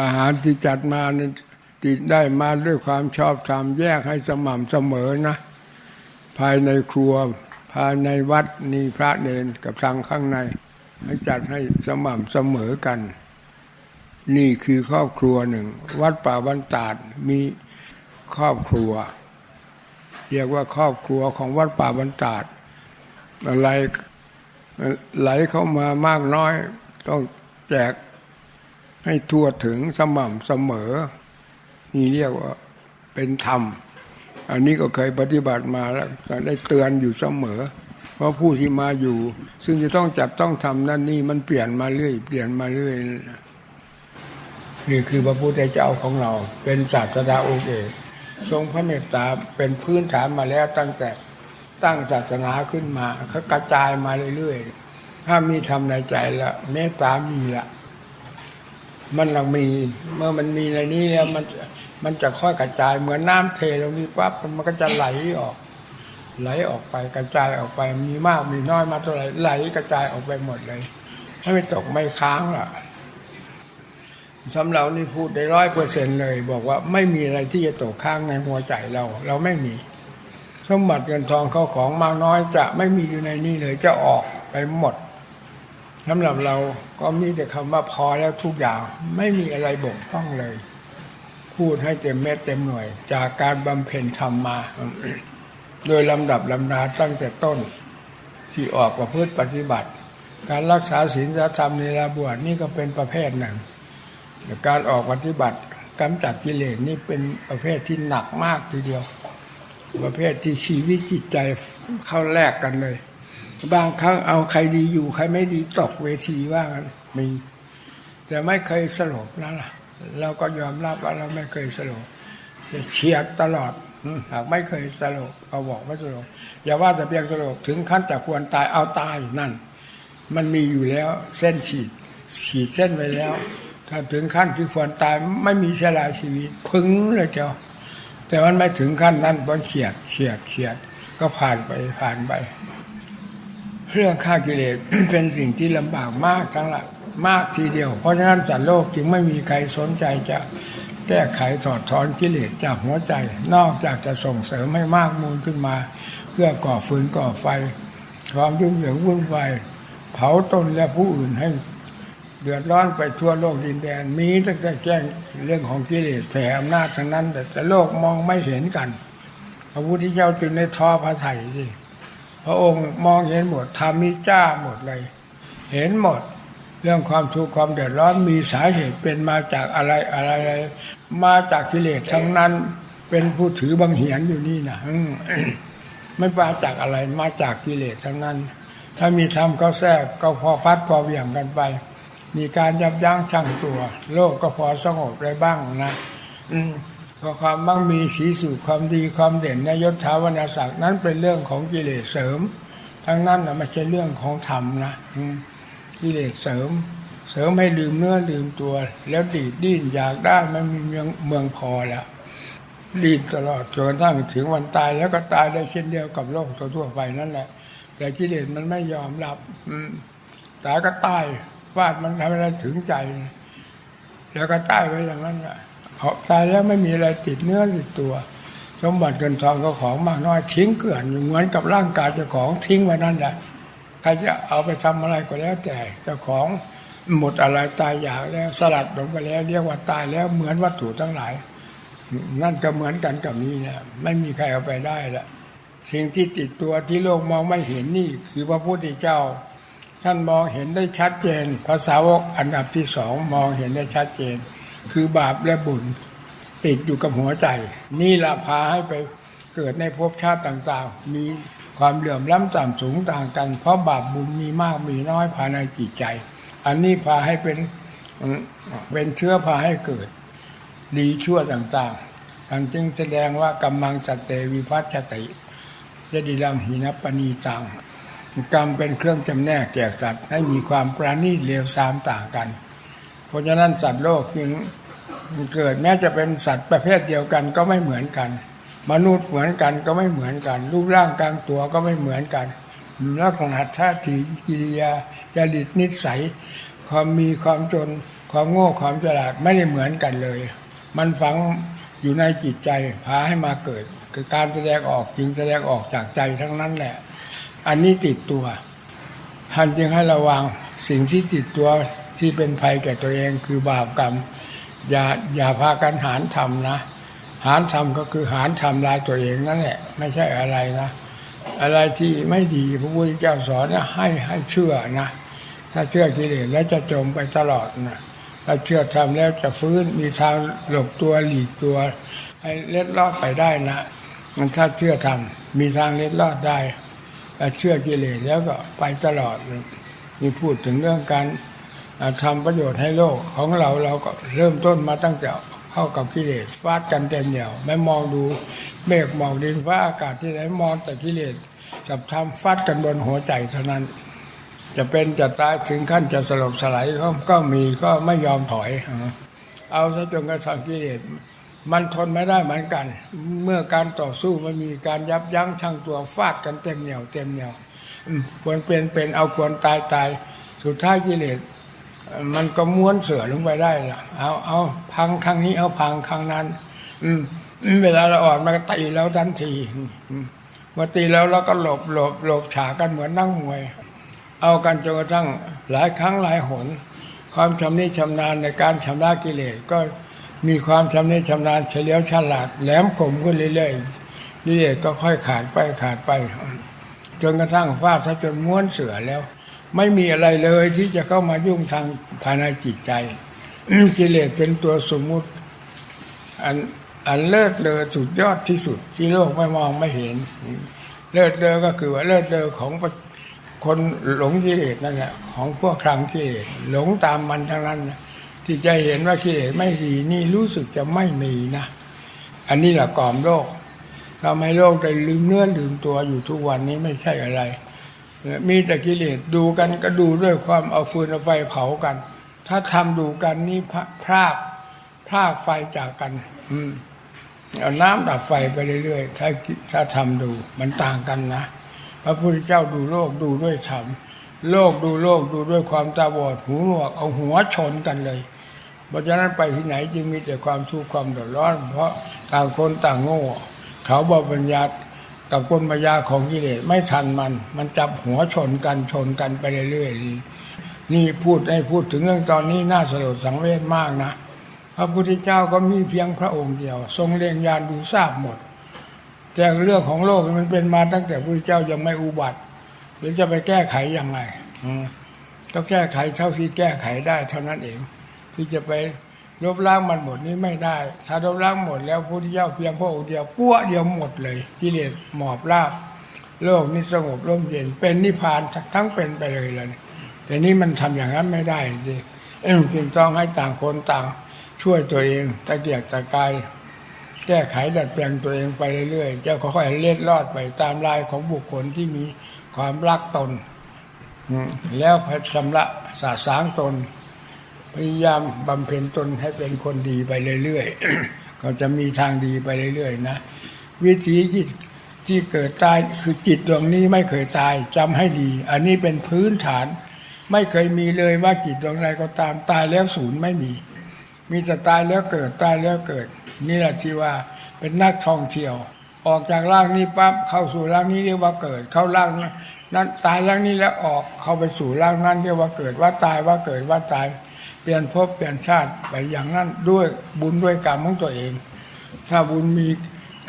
อาหารที่จัดมาเนี่ยติดได้มาด้วยความชอบธรรมแยกให้สม่ำเสมอนะ ภายในครัว ภายในวัดนี่พระเนนกับทางข้างใน ให้จัดให้สม่ำเสมอกัน นี่คือครอบครัวหนึ่ง วัดป่าบันตาดมีครอบครัว เรียกว่าครอบครัวของวัดป่าบันตาดอะไรไหลเข้ามามากน้อย ต้องแจก ให้ทั่วถึงสม่ำเสมอ นี่เรียกว่าเป็นธรรม อันนี้ก็เคยปฏิบัติมาแล้วก็ได้เตือนอยู่เสมอ เพราะผู้ที่มาอยู่ ซึ่งจะต้องจัดต้องทำนั่นนี่มันเปลี่ยนมาเรื่อย เปลี่ยนมาเรื่อยนี่คือพระพุทธเจ้าของเรา เป็นศาสดาองค์เอกทรงพระเมตตาเป็นพื้นฐานมาแล้วตั้งแต่ตั้งศาสนาขึ้นมาเขากระจายมาเรื่อยๆ ถ้ามีทำในใจแล้วเมตตามีละ มันลังมี เมื่อมันมีในนี้แล้วมันมันจะค่อยกระจายเหมือนน้ำเทลงนี้ปั๊บมันก็จะไหลออก ไหลออกไปกระจายออกไปมีมากมีน้อยมาเท่าไหร่ไหลกระจายออกไปหมดเลยถ้ไม่ตกไม่ค้างล่ะสำหรับนี่พูดได้ร้อยเปอร์เซ็นเลย บอกว่าไม่มีอะไรที่จะตกค้างในหัวใจเรา เราไม่มีสมบัติเงินทองเข้าของมากน้อยจะไม่มีอยู่ในนี้เลยจะออกไปหมด สำหรับเราก็มีแต่คำว่าพอแล้วทุกอย่างไม่มีอะไรบกพร่องเลย พูดให้เต็มเม็ดเต็มหน่วย จากการบำเพ็ญธรรมมา โดยลำดับลำดาตั้งแต่ต้น ที่ออกประพฤติปฏิบัติ การรักษาศีลธรรมในลาบวชนี่ก็เป็นประเภทหนึ่งการออกปฏิบัติกำจัดกิเลสนี่เป็นประเภทที่หนักมากทีเดียว ประเภทที่ชีวิตจิตใจเข้าแลกกันเลย บางครั้งเอาใครดีอยู่ใครไม่ดีตกเวทีว่ากันมี แต่ไม่เคยสลบนั่นแหละเราก็ยอมรับว่าเราไม่เคยสลบเฉียดตลอดหากไม่เคยสลบเอาบอกไม่สลบอย่าว่าแต่เพียงสลบถึงขั้นจะควรตายเอาตายนั่น มันมีอยู่แล้วเส้นฉีดฉีดเส้นไว้แล้ว ถ้าถึงขั้นที่ควรตายไม่มีเสียลายชีวิตพึงเลยเจ้าแต่มันไม่ถึงขั้นนั้นบนเฉียดเฉียดเฉียดก็ผ่านไปผ่านไป เรื่องฆ่ากิเลสเป็นสิ่งที่ลำบากมากทั้งละมากทีเดียว เพราะฉะนั้นสัตว์โลกจึงไม่มีใครสนใจจะแก้ไขถอดถอนกิเลสจากหัวใจ นอกจากจะส่งเสริมให้มากมูลขึ้นมา เพื่อก่อฟืนก่อไฟ ความยุ่งเหยิงวุ่นวายเผาตนและผู้อื่นให้เดือดร้อนไปทั่วโลกดินแดนมีตั้งแต่แจ้งเรื่องของกิเลสแผ่อำนาจทั้งนั้น แต่โลกมองไม่เห็นกันพระพุทธเจ้าจึงได้ทอพระไถ่สิ พระองค์มองเห็นหมดทำมีจ้าหมดเลย เห็นหมด เรื่องความทุกข์ความเดือดร้อนมีสาเหตุเป็นมาจากอะไรอะไรอะไร มาจากกิเลสทั้งนั้น เป็นผู้ถือบังเหียนอยู่นี่นะไม่มาจากอะไรมาจากกิเลสทั้งนั้น ถ้ามีธรรมเขาแทรกก็พอฟัดพอเหวี่ยงกันไป มีการยับยั้งชั่งตัว โลกก็พอสงบได้บ้างนะ อื ก็ความมั่งมีสีสู่ความดีความเด่นในยศถาวรศักดิ์นั้นเป็นเรื่องของกิเลสเสริม ทั้งนั้นนะไม่ใช่เรื่องของธรรมนะกิเลสเสริม เสริมให้ลืมเนื้อลืมตัว แล้วดีดดิ้นอยากได้ไม่มีเมืองเมืองพอแล้วดีนตลอดจนกระทั่งถึงวันตายแล้วก็ตายได้เช่นเดียวกับโลกทั่วไปนั่นแหละ แต่กิเลสมันไม่ยอมรับอืตายก็ตายฟาดมันทำอะไรถึงใจ แล้วก็ตายไปอย่างนั้นแหละ เอาตายแล้วไม่มีอะไรติดเนื้อติดตัว สมบัติเงินทองก็ของมากน้อยทิ้งเกลื่อนอยู่เหมือนกับร่างกายเจ้าของทิ้งไว้นั่นแหละใครจะเอาไปทำอะไรก็แล้วแต่เจ้าของหมดอะไรตายอยากแล้วสลัดลงไปแล้ว เรียกว่าตายแล้วเหมือนวัตถุทั้งหลาย นั่นก็เหมือนกันกับนี้นะไม่มีใครเอาไปได้ละสิ่งที่ติดตัวที่โลกมองไม่เห็นนี่ คือพระพุทธเจ้า ท่านมองเห็นได้ชัดเจนภาษาวกอันดับที่สองมองเห็นได้ชัดเจน คือบาปและบุญ ติดอยู่กับหัวใจ นี่ละพาให้ไปเกิดในภพชาติต่างๆ มีความเหลื่อมล้ำต่ำสูงต่างกัน เพราะบาปบุญมีมากมีน้อยภายในจิตใจ อันนี้พาให้เป็นเป็นเชื้อพาให้เกิด ดีชั่วต่างๆทังจึงแสดงว่ากำมังสตเตวิพัชติยดิลังหินปณีตังกรรมเป็นเครื่องจำแนกแจกสัตว์ให้มีความปราณีตเลวทรามต่างกัน ราะฉะนั้นสัตว์โลกจึงเกิดแม้จะเป็นสัตว์ประเภทเดียวกันก็ไม่เหมือนกัน มนุษย์เหมือนกันก็ไม่เหมือนกัน รูปร่างกลางตัวก็ไม่เหมือนกันลักษณะท่าทีกิริยาจริตนิสัย ความมีความจน ความโง่ความฉลาดไม่ได้เหมือนกันเลย มันฝังอยู่ในจิตใจพาให้มาเกิด คือการแสดงออกจริงแสดงออกจากใจทั้งนั้นแหละ อันนี้ติดตัวท่านจึงให้ระวังสิ่งที่ติดตัว ที่เป็นภัยแก่ตัวเองคือบาปกรรม อย่าอย่าพากันหารทำนะหารทำก็คือหารทำลายตัวเองนั่นแหละไม่ใช่อะไรนะอะไรที่ไม่ดีพระพุทธเจ้าสอนนะให้ให้เชื่อนะถ้าเชื่อกิเลสแล้วจะจมไปตลอดนะถ้าเชื่อทำแล้วจะฟื้นมีทางหลบตัวหลีกตัวให้เล็ดลอดไปได้นะมันถ้าเชื่อทำมีทางเล็ดลอดได้ถ้าเชื่อกิเลสแล้วก็ไปตลอดนี่พูดถึงเรื่องการ ทำประโยชน์ให้โลกของเราเราก็เริ่มต้นมาตั้งแต่เข้ากับกิเลสฟาดกันเต็มเหนียวไม่มองดูเมฆมองดินฟ้าอากาศที่ไหนมองแต่กิเลสกับทำฟาดกันบนหัวใจเท่านั้น จะเป็นจะตายถึงขั้นจะสลบสลายก็ก็มีก็ไม่ยอมถอย เอาซะจนกระทั่งกิเลสมันทนไม่ได้เหมือนกัน เมื่อการต่อสู้มันมีการยับยั้งชั่งตัวฟาดกันเต็มเหนียวเต็มเหนียวควรเป็นเป็นเอาควรตายตายสุดท้ายกิเลส มันก็ม้วนเสือลงไปได้ละเอาเอาพังครั้งนี้เอาพังครั้งนั้น อืมเวลาเราอ่อนมันก็ตีแล้วทันทีมเมื่อตีแล้วเราก็หลบหลบหลบฉากกันเหมือนนั่งมวย เอากันจนกระทั่งหลายครั้งหลายหน ความชำนิชำนาญในการชำระกิเลสก็มีความชำนิชำนาญเฉลียวฉลาดแหลมคมขึ้นเรื่อยๆกิเลสก็ค่อยขาดไปขาดไปจนกระทั่งฟาดซะจนม้วนเสือแล้ว ไม่มีอะไรเลยที่จะเข้ามายุ่งทางภายในจิตใจกิเลสเป็นตัวสมมุติ อันอันเลิศเลอสุดยอดที่สุด ที่โลกไม่มองไม่เห็น เลิศเลอก็คือว่าเลิศเลอของคนหลงกิเลสนั่นแหละของพวกคลังกิเลสหลงตามมันทั้งนั้นที่จะเห็นว่ากิเลสไม่ดีนี่รู้สึกจะไม่มีนะ อันนี้แหละกล่อมโลกทำให้โลกได้ลืมเนื้อลืมตัวอยู่ทุกวันนี้ไม่ใช่อะไร มีแต่กิเลสดูกันก็ดูด้วยความเอาฟืนเอาไฟเผากัน ถ้าทำดูกันนี่พรากพรากไฟจากกัน อืมเอาน้ำดับไฟไปเรื่อยๆถ้าถ้าทำดูมันต่างกันนะพระพุทธเจ้าดูโลกดูด้วยธรรมโลกดูโลกดูด้วยความตาบอดหูหนวกเอาหัวชนกันเลยเพราะฉะนั้นไปที่ไหนจึงมีแต่ความทุกข์ความเดือดร้อน เพราะต่างคนต่างโง่ เขาบอกบัญญัติ กับกลมายาของกิเลสไม่ทันมัน มันจับหัวชนกันชนกันไปเรื่อยๆนี่พูดให้พูดถึงเรื่องตอนนี้น่าสลดสังเวชมากนะพระพุทธเจ้าก็มีเพียงพระองค์เดียว ทรงเรียงยานดูทราบหมด แต่เรื่องของโลกมันเป็นมาตั้งแต่พระพุทธเจ้ายังไม่อุบัติหรือจะไปแก้ไขยังไงอืมต้องแก้ไขเท่าที่แก้ไขได้เท่านั้นเอง ที่จะไป ลบล้างมันหมดนี้ไม่ได้ ถ้าลบล้างหมดแล้วพุทธเจ้าเพียงพระองค์เดียวปั้วเดียวหมดเลยกิเลสหมอบราบโลกนี้สงบร่มเย็นเป็นนิพพานทั้งเป็นไปเลยเลยแต่นี่มันทำอย่างนั้นไม่ได้จริงจึงต้องให้ต่างคนต่างช่วยตัวเองตะเกียกตะกายแก้ไขดัดแปลงตัวเองไปเรื่อยๆจะค่อยๆเล็ดลอดไปตามลายของบุคคลที่มีความรักตนแล้วพยชำระสาสางตน พยายามบำเพ็ญตนให้เป็นคนดีไปเรื่อยๆ ก็จะมีทางดีไปเรื่อยๆนะ วิธีที่ที่เกิดตายคือจิตดวงนี้ไม่เคยตายจำให้ดี อันนี้เป็นพื้นฐาน ไม่เคยมีเลยว่าจิตดวงใดก็ตามตายแล้วศูนย์ไม่มี มีแต่ตายแล้วเกิดตายแล้วเกิด นี่แหละที่ว่าเป็นนักท่องเที่ยว ออกจากร่างนี้ปั๊บเข้าสู่ร่างนี้เรียกว่าเกิด เข้าร่างนั้นตายร่างนี้แล้วออกเข้าไปสู่ร่างนั้นเรียกว่าเกิดว่าตายว่าเกิดว่าตาย ปลี่ยนภพเปลี่ยนชาติไปอย่างนั้นด้วยบุญด้วยกรรมของตัวเอง ถ้าบุญมี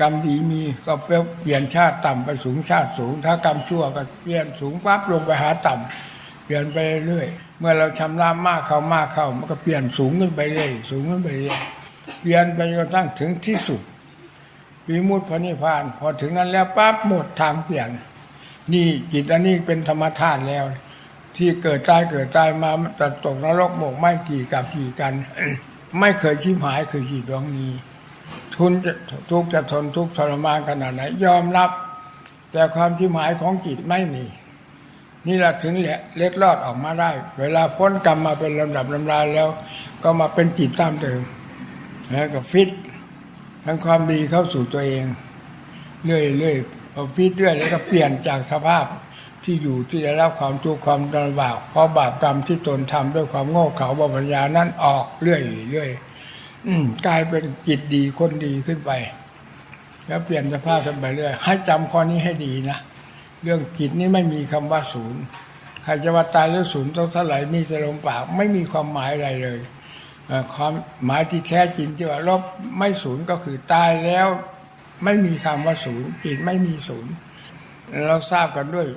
กรรมดีมีก็เปลี่ยนชาติต่ำไปสูงชาติสูง ถ้ากรรมชั่วก็เปลี่ยนสูงปั๊บลงไปหาต่ำเปลี่ยนไปเรื่อยเมื่อเราชำระมากเข้ามากเข้ามันก็เปลี่ยนสูงขึ้นไปเรื่อยสูงขึ้นไปเรื่อยเปลี่ยนไปจนกระทั่งถึงที่สุดวิมุตติพระนิพพาน พอถึงนั้นแล้วปั๊บหมดทางเปลี่ยน นี่จิตอันนี้เป็นธรรมธาตุแล้ว ที่เกิดตายเกิดตายมาตัดตกนรกหมกไม่กี่กับกี่กัน ไม่เคยชิมหายคือจิตดวงนี้ ทุนจะทุกข์จะทนทุกข์ทรมานขนาดไหนยอมรับ แต่ความชิมหายของจิตไม่มี นี่แหละถึงเล็ดลอดออกมาได้ เวลาพ้นกรรมมาเป็นลำดับลำดาแล้ว ก็มาเป็นจิตตามเดิมแล้วก็ฟิตทั้งความดีเข้าสู่ตัวเอง เรื่อยๆพอฟิตเรื่อยแล้วก็เปลี่ยนจากสภาพ ที่อยู่ที่ได้รับความทุกข์ความลำบากเพราะบาปกรรมที่ตนทำด้วยความโง่เขลาบาปัญญานั้นออกเรื่อยเรื่อยกลายเป็นจิตดีคนดีขึ้นไป แล้วเปลี่ยนสภาพกันไปเรื่อยให้จำข้อนี้ให้ดีนะเรื่องจิตนี้ไม่มีคำว่าศูนย์ใครจะว่าตายแล้วศูนย์ต้องเท่าไหร่มีจะลงปากไม่มีความหมายอะไรเลยความหมายที่แท้จริงที่ว่าลบไม่ศูนย์ก็คือตายแล้วไม่มีคำว่าศูนย์จิตไม่มีศูนย์เราทราบกันด้วย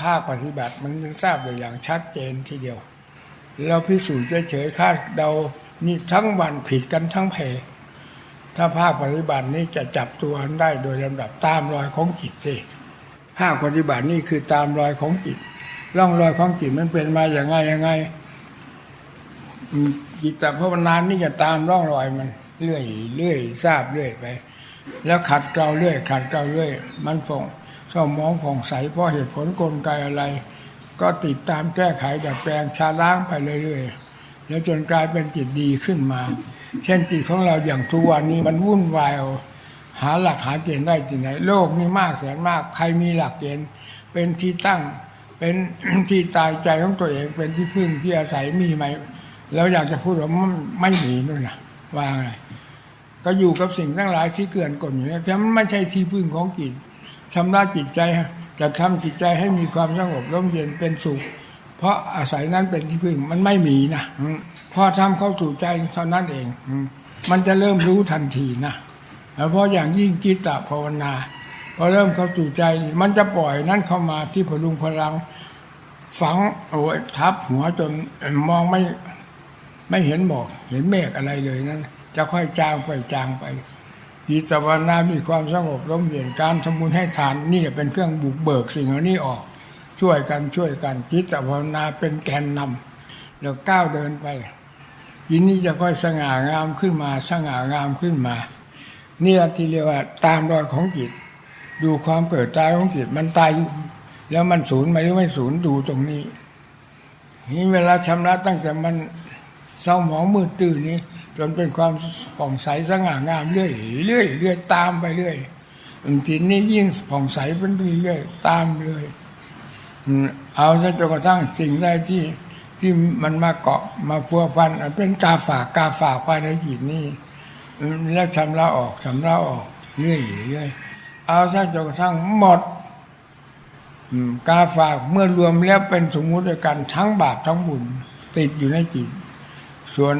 ภาคปฏิบัติมันทราบได้อย่างชัดเจนทีเดียว เราพิสูจน์เฉยๆคาดเดานี่ทั้งวันผิดกันทั้งเพถ้าภาคปฏิบัตินี้จะจับตัวได้โดยลำดับตามรอยของจิตสิภาคปฏิบัตินี่คือตามรอยของจิตร่องรอยของจิตมันเป็นมาอย่างไงยังไงจิตแต่ภาวนานี่จะตามร่องรอยมันเรื่อยเรื่อยทราบเรื่อยไป แล้วขัดเกลาเรื่อยขัดเกลาเรื่อย มันฟง องสมองผ่องใสเพราะเหตุผลกลไกอะไร ก็ติดตามแก้ไขดัดแปลงชาล้างไปเรื่อยๆแล้วจนกลายเป็นจิตดีขึ้นมา เช่นจิตของเราอย่างทุกวันนี้มันวุ่นวายหาหลักหาเกณฑ์ได้ที่ไหน โลกนี้มากแสนมากใครมีหลักเกณฑ์เป็นที่ตั้งเป็นที่ตายใจของตัวเองเป็นที่พึ่งที่อาศัยมีไหมแล้วอยากจะพูดว่ามันไม่มีนู่นนะว่าไงก็อยู่กับสิ่งทั้งหลายที่เกินกลอยู่นี่ยแต่มันไม่ใช่ที่พึ่งของจิต ชำระจิตใจจะทำจิตใจให้มีความสงบร่มเย็นเป็นสุข เพราะอาศัยนั้นเป็นที่พึ่งมันไม่มีนะพอทำเข้าสู่ใจเท่านั้นเองมันจะเริ่มรู้ทันทีนะแล้วเพราะอย่างยิ่งจิตตภาวนาพอเริ่มเข้าสู่ใจ มันจะปล่อยนั้นเข้ามาที่พลุงพลัง ฝังโอ้ยทับหัวจนมองไม่ไม่เห็นหมอกเห็นเมฆอะไรเลยนั้น จะค่อยจางไปจางไป จิตภาวนามีความสงบร่มเย็นการทำบุญให้ทานนี่เป็นเครื่องบุกเบิกสิ่งเหล่านี้ออก ช่วยกันช่วยกันจิตภาวนาเป็นแกนนำแล้วก้าวเดินไปยินนี้จะค่อยสง่างามขึ้นมาสง่างามขึ้นมานี่ที่เรียกว่าตามรอยของจิต ดูความเกิดตายของจิตมันตายแล้วมันศูนย์ไหมหรือไม่ศูนย์ดูตรงนี้นี่เวลาชำระตั้งแต่มันเศร้าหมองมืดตื่นนี้ จนเป็นความผ่องใสสง่างามเรื่อยเรื่อยเรื่อยตามไปเรื่อยจิตนี้ยิ่งผ่องใสเป็นเรื่อยตามเรื่อยเอาซะจนกระทั่งสิ่งใดที่ที่มันมาเกาะมาพัวพันเป็นกาฝากกาฝากภายในจิตนี้แล้วชำระออกชำระออกเรื่อยเรื่อยเอาซะจนกระทั่งหมดกาฝากเมื่อรวมแล้วเป็นสมมุติด้วยกันทั้งบาปทั้งบุญติดอยู่ในจิต ส่วน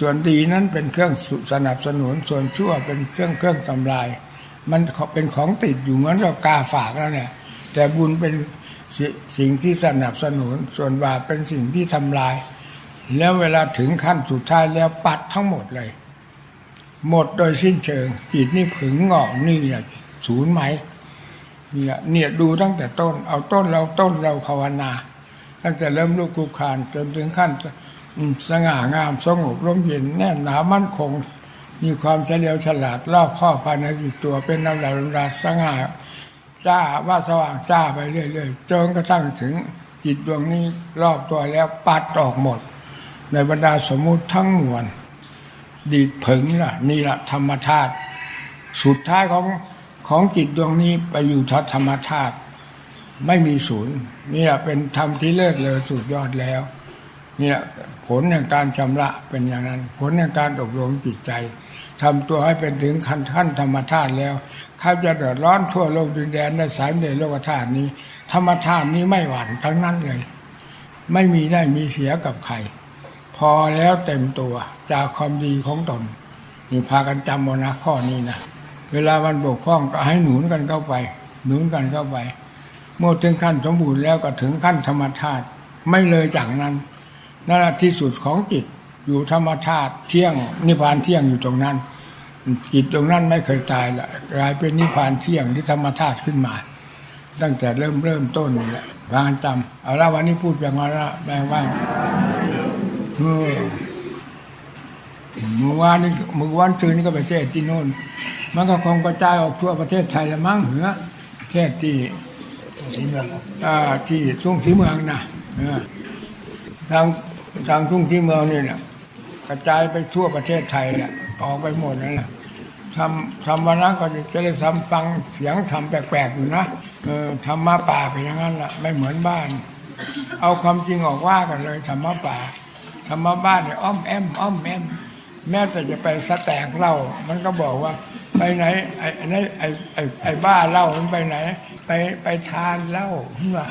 ส่วนดีนั้นเป็นเครื่องสนับสนุนส่วนชั่วเป็นเครื่องเครื่องทำลาย มันเป็นของติดอยู่เหมือนกับกาฝากแล้วเนี่ย แต่บุญเป็นสิสิ่งที่สนับสนุน ส่วนบาปเป็นสิ่งที่ทำลาย แล้วเวลาถึงขั้นสุดท้ายแล้วปัดทั้งหมดเลย หมดโดยสิ้นเชิงจิตนี่ผึงงอกนี่แหละศูนย์ไหมเนี่ยเนี่ยดูตั้งแต่ต้น เอาต้นเราต้นเราภาวนา ตั้งแต่เริ่มลูกคุกคานจนถึงขั้น สง่างามสงบร่มเย็นแน่นหนามั่นคง มีความเฉลียวฉลาดรอบคอภายในจิตตัวเป็นลำดับลำดาสง่าจ้าว่าสว่างจ้าไปเรื่อยๆจนกระทั่งถึงจิตดวงนี้รอบตัวแล้วปัดออกหมด ในบรรดาสมมุติทั้งมวลดีดผึงล่ะ นี่ละธรรมธาตุสุดท้ายของของจิตดวงนี้ไปอยู่ทัธรรมธาตุไม่มีศูนย์นี่แหละเป็นธรรมที่เลิศเลอสุดยอดแล้ว เนี่ยผลแห่งการชำระเป็นอย่างนั้น ผลแห่งการอบรมจิตใจทำตัวให้เป็นถึงขั้นขั้นธรรมธาตุแล้วเขาจะเดือดร้อนทั่วโลกดินแดนในสายเดโลกธาตุนี้ ธรรมธาตุนี้ไม่หวั่นทั้งนั้นเลย ไม่มีได้มีเสียกับใครพอแล้วเต็มตัวจากความดีของตนนี่พากันจำเอานะข้อนี้นะเวลามันบกพร่องก็ให้หนุนกันเข้าไป หนุนกันเข้าไป เมื่อถึงขั้นสมบูรณ์แล้วก็ถึงขั้นธรรมธาตุไม่เลยจากนั้น นั่นแหละที่สุดของจิตอยู่ธรรมธาตุเที่ยงนิพพานเที่ยงอยู่ตรงนั้น จิตตรงนั้นไม่เคยตายละกลายเป็นนิพพานเที่ยงที่ธรรมธาตุขึ้นมา ตั้งแต่เริ่มเริ่มต้นนี่แหละวางจำเอาละวันนี้พูดอย่างไรละแบ่งว่างเออเมื่อวานนี้เมื่อวานคืนนี้ก็ไปเทศที่โน่นมันก็คงกระจายออกทั่วประเทศไทยละมั้งเหรอเทศที่สีเมืองครับอ่าที่ทุ่งสีเมืองนะเออทาง ทางทุ่งสีเมืองนี่แหละกระจายไปทั่วประเทศไทยแหละออกไปหมดนั่นแหละทำทำวันนั้นก็จะได้ซ้ำฟังเสียงทำแปลกๆอยู่นะเออธรรมะป่าเป็นอย่างนั้นแหละไม่เหมือนบ้าน เอาความจริงออกว่ากันเลยธรรมะป่าธรรมะบ้านเนี่ยอ้อมแอมอ้อมแอมแม้แต่จะไปสแตกเหล้ามันก็บอกว่าไปไหนไอ้ไอ้ไอ้ไอ้ไอ้บ้าเหล้ามันไปไหน ไปไปทานเหล้าขึ้นมา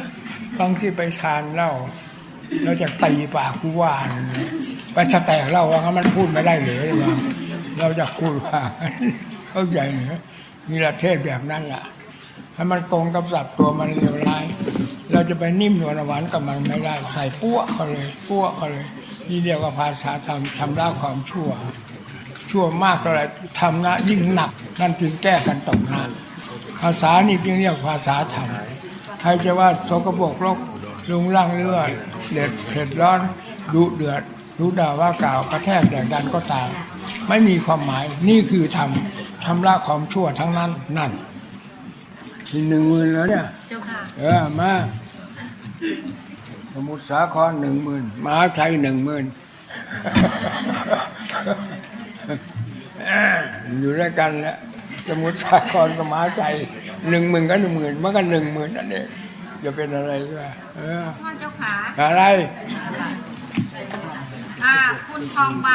ฟังที่ไปทานเหล้า เราจะตีปากกูว่าไปสแตกเล้าว่ามันพูดไม่ได้เลยหรือว่าเราจะคุยว่าเข้าใจเหรอมีประเทศแบบนั้นแหละให้มันโกงกับสับตัวมันเลวร้าย เราจะไปนิ่มนวลหวานกับมันไม่ได้ใส่ปั้วเขาเลยปั้วเขาเลยนี่เรียกว่าภาษาธรรมทำละความชั่ว ชั่วมากเท่าไหรทำนะยิ่งหนัก นั่นจึงแก้กันตกนานภาษานี่จึงเรียกภาษาธรรมใครจะว่าสกปรกโรค ลุงล่างเลือดเด็ดเผ็ดร้อนดุเดือด รู้ด่าว่ากล่าวกระแทกแดกดันก็ตาม ไม่มีความหมายนี่คือทำทำละความชั่วทั้งนั้นนั่นมีหนึ่งหมื่นแล้วเนี่ยเจ้าค่ะเออมาสมุทรสาครหนึ่งหมื่นมหาชัยหนึ่งหมื่นอยู่ด้วยกันแหละสมุทรสาครกับมหาชัยหนึ่งหมื่นก็หนึ่งหมื่นมันก็หนึ่งหมื่นนั่นเอง จะเป็นอะไรก็เออพ่อเจ้าขาอะไร อ่า คุณทองใบ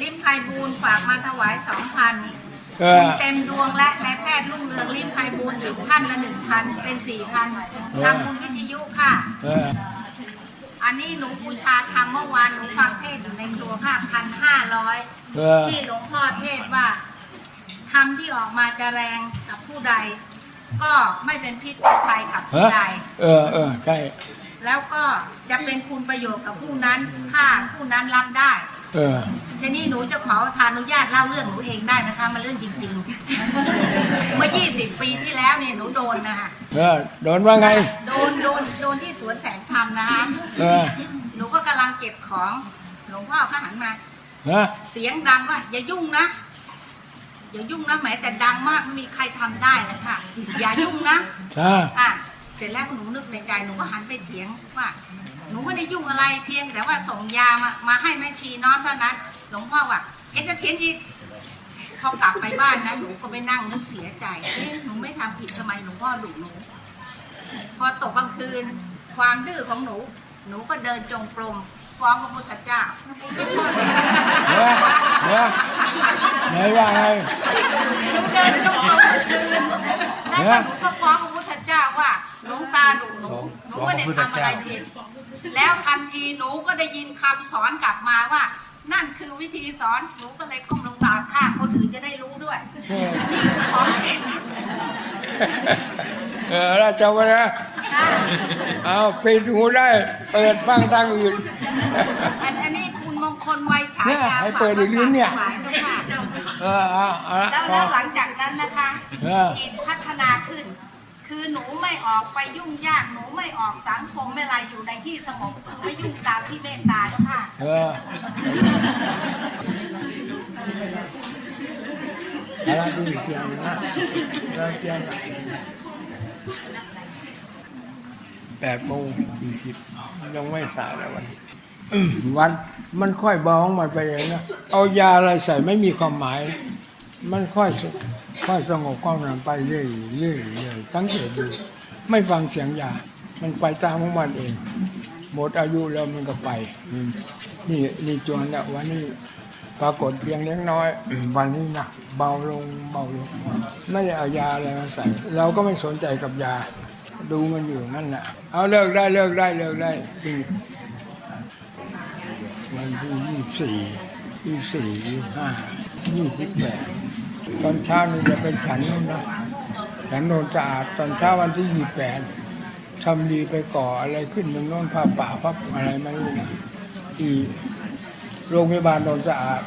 ลิมไพบูลย์ฝากมาถวายสองพันเอคุอณเต็มดวงและนายแพทย์รุ่งเรืองลิมไพบูลย์อีกท่านละหนึ่งพันเป็นสี่พันทางคุณวิทยุค่ะ เอออันนี้หนูบูชาธรรมเมื่อวานหนูฟังเทศน์อยู่ในครัวค่ะพันห้าร้อย เออที่หลวงพ่อเทศน์ว่าธรรมที่ออกมาจะแรงกับผู้ใด ก็ไม่เป็นพิษเป็นภัยกับผู้ฮะใดเออเออใช่แล้วก็จะเป็นคุณประโยชน์กับผู้นั้นถ้าผู้นั้นรับได้ เออทีนี้หนูจะขอทานอนุญาตเล่าเรื่องหนูเองได้นะคะมันเรื่องจริงๆ เมื่อ 20 ปีที่แล้วเนี่ยหนูโดนนะคะเออโดนว่าไง โดนโดนโดนที่สวนแสงธรรมนะคะเออหนูก็กำลังเก็บของหลวงพ่อก็หันมาฮะเสียงดังว่าอย่ายุ่งนะ อย่ายุ่งนะแหมแต่ดังมากไม่มีใครทำได้เลยค่ะ อย่ายุ่งนะอ่าอะเสร็จแล้วหนูนึกในใจหนูก็หันไปเถียงว่าหนูไม่ได้ยุ่งอะไรเพียงแต่ว่าส่งยามามาให้แม่ชีน้อมเท่านั้นหลวงพ่อว่าเอ็งจะเถียงอีกพอกลับไปบ้านนะหนูก็ไปนั่งนึกเสียใจเอ๊ะหนูไม่ทำผิดทำไมหลวงพ่อดุหนู พอตกกลางคืนความดื้อของหนู หนูก็เดินจงกรม ฟ้องพระพุทธเจ้าเออเออไหนว่าไง หนูเดินจงกรมกลางคืนแล้วก็หนูก็ฟ้องพระพุทธเจ้าว่าหลวงตาดุหนูหนูไม่ได้ทำอะไรผิดแล้วทันทีหนูก็ได้ยินคำสอนกลับมาว่า นั่นคือวิธีสอนหนูก็เลยก้มลงกราบข้างคนอื่นจะได้รู้ด้วยเออนี่คือของเอง เออแล้วจบไปนะค่ะ เอาปิดหูได้ เปิดฟังทางอื่น อันอันนี้คุณมงคลวัยฉายาเนี่ยให้เปิดอีกลิ้นเนี่ย ฝากมาถวายเจ้าค่ะ เออเอาเอาละแล้วพอ แล้วหลังจากนั้นนะคะเออ จิตพัฒนาขึ้น คือหนูไม่ออกไปยุ่งยากหนูไม่ออกสังคมไม่อะไรอยู่ในที่สงบคือไม่ยุ่งตามที่เมตตาเจ้าค่ะ เออเอาละดีเสียงนะเราเสียง แปดโมงสี่สิบยังไม่สายแล้ววันนี้อืมวันมันค่อยเบาของมันไปเองนะเอายาอะไรใส่ไม่มีความหมาย มันค่อยสค่อยสงบความนั้นไปเรื่อยเรื่อยเรื่อยสังเกตดูไม่ฟังเสียงยา มันไปตามของมันเอง หมดอายุแล้วมันก็ไปอืมนี่นี่จวนแล้ววันนี้ปรากฏเพียงเล็กน้อยอืมวันนี้หนักเบาลงเบาลงไม่ได้เอายาอะไรมาใส่ เราก็ไม่สนใจกับยา ดูมันอยู่นั่นแหละเอาเลิกได้เลิกได้เลิกได้จริงวันที่ยี่สี่ยี่สี่ยี่ห้ายี่สิบแปดตอนเช้านี่จะเป็นฉันนู่นนะฉันโดนสะอาดตอนเช้าวันที่ยี่แปดทำดีไปก่ออะไรขึ้นเมืองโน้นผ้าป่าพับอะไรไม่รู้นะที่โรงพยาบาลโดนสะอาด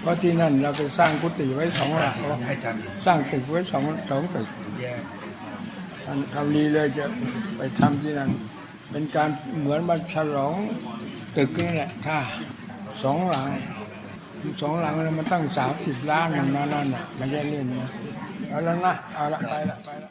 เพราะที่นั่นเราไปสร้างกุฏิไว้สองหลังสร้างตึกไว้สองสองตึก ทำทำดีเลยจะไปทำที่นั่นเป็นการเหมือนมาฉลองตึกนี่แหละท่าสองหลังสองหลังแล้วมันตั้งสามสิบล้านมันนั่นน่ะม่ได้เล่นนะเอาละนะเอาละไปละไปละ